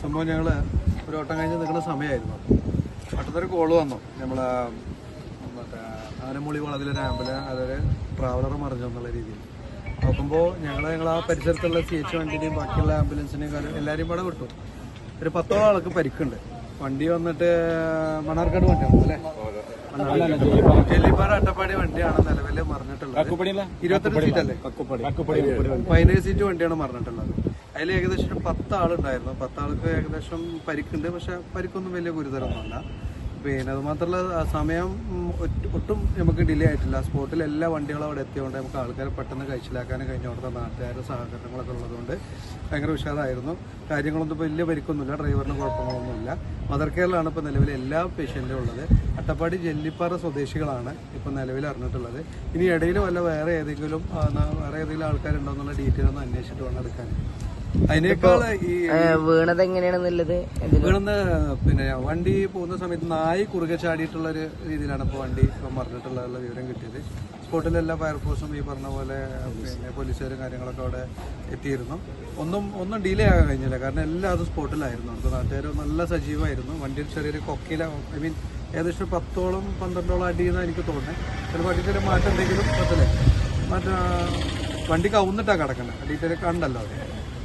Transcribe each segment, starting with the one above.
സംഭവം ഞങ്ങൾ ഒരു ഓട്ടം കഴിഞ്ഞ് നിൽക്കുന്ന സമയമായിരുന്നു. പെട്ടെന്നൊരു കോൾ വന്നു. നമ്മളെ മറ്റേ ആനമൂളി വളവിലൊരു ആംബുലൻസ് അതൊരു ട്രാവലർ മറിഞ്ഞു എന്നുള്ള രീതിയിൽ. നോക്കുമ്പോൾ ഞങ്ങൾ ഞങ്ങൾ ആ പരിസരത്തുള്ള സി എച്ച് വണ്ടിന്റെയും ബാക്കിയുള്ള ആംബുലൻസിനെയും കാര്യം എല്ലാവരെയും കൂടെ വിട്ടു. ഒരു പത്തോ ആൾക്ക് പരിക്കുണ്ട്. വണ്ടി വന്നിട്ട് മണ്ണാർക്കാട് വണ്ടിയാണ് അല്ലേ? ജെല്ലിപ്പാറ അട്ടപ്പാടി വണ്ടിയാണ് നിലവിൽ മറിഞ്ഞിട്ടുള്ളത്. ഇരുപത്തെട്ട് സീറ്റ് അല്ലേ പതിനേഴ് സീറ്റ് വണ്ടിയാണ് മറിഞ്ഞിട്ടുള്ളത്. അതിൽ ഏകദേശം ഒരു പത്ത് ആളുണ്ടായിരുന്നു പത്ത് ആൾക്ക് ഏകദേശം പരിക്കുണ്ട്. പക്ഷെ പരിക്കൊന്നും വലിയ ഗുരുതരമൊന്നുമല്ല. പിന്നെ അത് മാത്രമല്ല ആ സമയം ഒട്ടും നമുക്ക് ഡിലേ ആയിട്ടില്ല. സ്പോട്ടിൽ എല്ലാ വണ്ടികളും അവിടെ എത്തിയതുകൊണ്ട് നമുക്ക് ആൾക്കാരെ പെട്ടെന്ന് കഴിച്ചിലാക്കാനും കഴിഞ്ഞ അവിടുത്തെ നാട്ടുകാരുടെ സഹകരണങ്ങളൊക്കെ ഉള്ളതുകൊണ്ട് ഭയങ്കര ഉഷാറായിരുന്നു. കാര്യങ്ങളൊന്നും ഇപ്പോൾ വലിയ പരിക്കൊന്നുമില്ല. ഡ്രൈവറിന് കുഴപ്പങ്ങളൊന്നുമില്ല. മദർ കെയറിലാണ് ഇപ്പോൾ നിലവിൽ എല്ലാ പേഷ്യന്റും ഉള്ളത്. അട്ടപ്പാടി ജെല്ലിപ്പാറ സ്വദേശികളാണ് ഇപ്പോൾ നിലവിൽ അറിഞ്ഞിട്ടുള്ളത്. ഇനി ഇടയിൽ വല്ല വേറെ ഏതെങ്കിലും വേറെ ഏതെങ്കിലും ആൾക്കാരുണ്ടോ എന്നുള്ള ഡീറ്റെയിൽ ഒന്ന് അന്വേഷിച്ചിട്ട് വേണം എടുക്കാൻ. അതിനേക്കാൾ ഈ വീണത് എങ്ങനെയാണെന്നുള്ളത് വീണത് പിന്നെ വണ്ടി പോകുന്ന സമയത്ത് നായി കുറുകെ ചാടിയിട്ടുള്ള ഒരു രീതിയിലാണ് ഇപ്പോൾ വണ്ടി ഇപ്പം വിവരം കിട്ടിയത്. സ്പോട്ടിലെല്ലാ ഫയർഫോഴ്സും ഈ പറഞ്ഞ പോലെ പിന്നെ പോലീസുകാരും കാര്യങ്ങളൊക്കെ അവിടെ എത്തിയിരുന്നു. ഒന്നും ഒന്നും ഡിലേ ആകാൻ കഴിഞ്ഞില്ല. കാരണം എല്ലാതും സ്പോട്ടിലായിരുന്നു. അടുത്ത നാട്ടുകാർ നല്ല സജീവമായിരുന്നു. വണ്ടിയിൽ ചെറിയൊരു കൊക്കില ഐ മീൻ ഏകദേശം പത്തോളം പന്ത്രണ്ടോളം അടി എന്നാണ് എനിക്ക് തോന്നുന്നത്. ചില വണ്ടി ചെറിയ മാറ്റം എന്തെങ്കിലും പറ്റില്ലേ മറ്റേ വണ്ടി കവുന്നിട്ടാണ് കിടക്കുന്നത് ഡീറ്റെയിൽ കണ്ടല്ലോ അവിടെ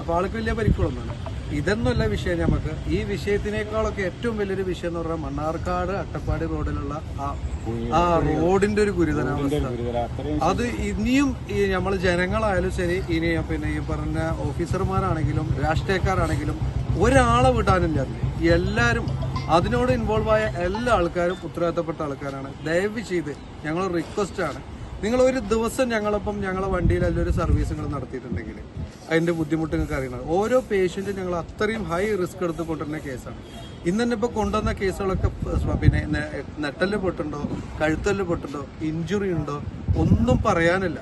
അപ്പോൾ ആൾക്ക് വലിയ പരിക്കുകളൊന്നുമില്ല. ഇതൊന്നുമല്ല വിഷയം നമുക്ക് ഈ വിഷയത്തിനേക്കാളൊക്കെ ഏറ്റവും വലിയൊരു വിഷയം എന്ന് പറഞ്ഞാൽ മണ്ണാർക്കാട് അട്ടപ്പാടി റോഡിലുള്ള ആ ആ റോഡിന്റെ ഒരു ഗുരുതരാവസ്ഥ. അത് ഇനിയും ഈ നമ്മൾ ജനങ്ങളായാലും ശരി ഇനി പിന്നെ ഈ പറഞ്ഞ ഓഫീസർമാരാണെങ്കിലും രാഷ്ട്രീയക്കാരാണെങ്കിലും ഒരാളെ വിടാനില്ല എല്ലാവരും അതിനോട് ഇൻവോൾവ് ആയ എല്ലാ ആൾക്കാരും ഉത്തരവാദിത്തപ്പെട്ട ആൾക്കാരാണ്. ദയവ് ചെയ്ത് ഞങ്ങൾ റിക്വസ്റ്റ് ആണ്. നിങ്ങൾ ഒരു ദിവസം ഞങ്ങളൊപ്പം ഞങ്ങളെ വണ്ടിയിൽ അതിലൊരു സർവീസുകൾ നിങ്ങൾ നടത്തിയിട്ടുണ്ടെങ്കിൽ അതിന്റെ ബുദ്ധിമുട്ട് നിങ്ങൾക്ക് അറിയണം. ഓരോ പേഷ്യന്റും ഞങ്ങൾ അത്രയും ഹൈ റിസ്ക് എടുത്ത് കൊണ്ടുവരുന്ന കേസാണ് ഇന്ന് തന്നെ ഇപ്പോൾ കൊണ്ടുവന്ന കേസുകളൊക്കെ പിന്നെ നെട്ടൽ പൊട്ടുണ്ടോ കഴുത്തൽ പൊട്ടുണ്ടോ ഇഞ്ചുറി ഉണ്ടോ ഒന്നും പറയാനില്ല.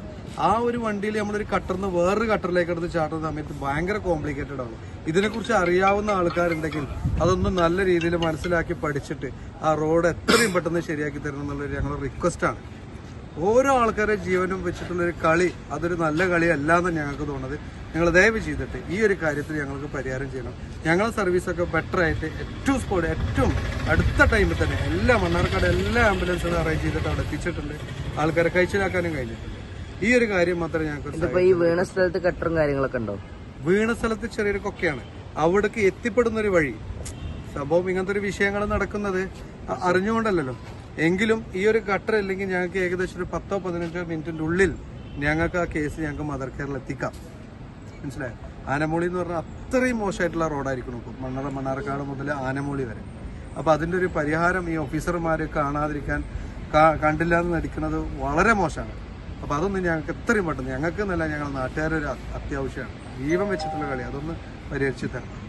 ആ ഒരു വണ്ടിയിൽ നമ്മളൊരു കട്ടറിന്ന് വേറൊരു കട്ടറിലേക്ക് എടുത്ത് ചാട്ടുന്ന സമയത്ത് ഭയങ്കര കോംപ്ലിക്കേറ്റഡ് ആണ്. ഇതിനെക്കുറിച്ച് അറിയാവുന്ന ആൾക്കാരുണ്ടെങ്കിൽ അതൊന്നും നല്ല രീതിയിൽ മനസ്സിലാക്കി പഠിച്ചിട്ട് ആ റോഡ് എത്രയും പെട്ടെന്ന് ശരിയാക്കി തരണം എന്നുള്ളൊരു ഞങ്ങളുടെ റിക്വസ്റ്റാണ് ഓരോ ആൾക്കാരെ ജീവനും വെച്ചിട്ടുള്ള ഒരു കളി അതൊരു നല്ല കളിയല്ല എന്ന് ഞങ്ങൾക്ക് തോന്നുന്നത്. ഞങ്ങൾ ദയവ് ചെയ്തിട്ട് ഈ ഒരു കാര്യത്തിൽ ഞങ്ങൾക്ക് പരിഹാരം ചെയ്യണം. ഞങ്ങളുടെ സർവീസൊക്കെ ബെറ്റർ ആയിട്ട് ഏറ്റവും സ്പോട്ട് ഏറ്റവും അടുത്ത ടൈമിൽ തന്നെ എല്ലാ മണ്ണാർക്കാട് എല്ലാ ആംബുലൻസുകളും അറേഞ്ച് ചെയ്തിട്ട് അവിടെ എത്തിച്ചിട്ടുണ്ട്. ആൾക്കാരെ കഴിച്ചിലാക്കാനും കഴിഞ്ഞിട്ടുണ്ട്. ഈ ഒരു കാര്യം മാത്രമേ ഞങ്ങൾക്ക് ഈ വീണ സ്ഥലത്ത് കട്ടറും കാര്യങ്ങളൊക്കെ ഉണ്ടോ? വീണ സ്ഥലത്ത് ചെറിയൊരു കൊക്കെയാണ്. അവിടേക്ക് എത്തിപ്പെടുന്ന ഒരു വഴി. സംഭവം ഇങ്ങനത്തെ ഒരു വിഷയങ്ങൾ നടക്കുന്നത്. അറിഞ്ഞുകൊണ്ടല്ലോ എങ്കിലും ഈ ഒരു ഗട്ടർ ഇല്ലെങ്കിൽ ഞങ്ങൾക്ക് ഏകദേശം ഒരു പത്തോ പതിനഞ്ചോ മിനിറ്റിന്റെ ഉള്ളിൽ ഞങ്ങൾക്ക് ആ കേസ് ഞങ്ങൾക്ക് മദർ കെയറിൽ എത്തിക്കാം. മനസ്സിലായോ? ആനമൂളി എന്ന് പറഞ്ഞാൽ അത്രയും മോശമായിട്ടുള്ള റോഡായിരിക്കണം ഇപ്പം. മണ്ണറ മണ്ണാർക്കാട് മുതൽ ആനമൂളി വരെ. അപ്പോൾ അതിന്റെ ഒരു പരിഹാരം ഈ ഓഫീസർമാർ കാണാതിരിക്കാൻ കണ്ടില്ല എന്ന് നടിക്കുന്നത് വളരെ മോശമാണ്. അപ്പോൾ അതൊന്നും ഞങ്ങൾക്ക് എത്രയും പെട്ടെന്ന് ഞങ്ങൾക്ക് എന്നല്ല ഞങ്ങളുടെ നാട്ടുകാരൊരു അത്യാവശ്യമാണ്. ജീവൻ വെച്ചിട്ടുള്ള കളി. അതൊന്ന് പരിഹരിച്ച് തരണം.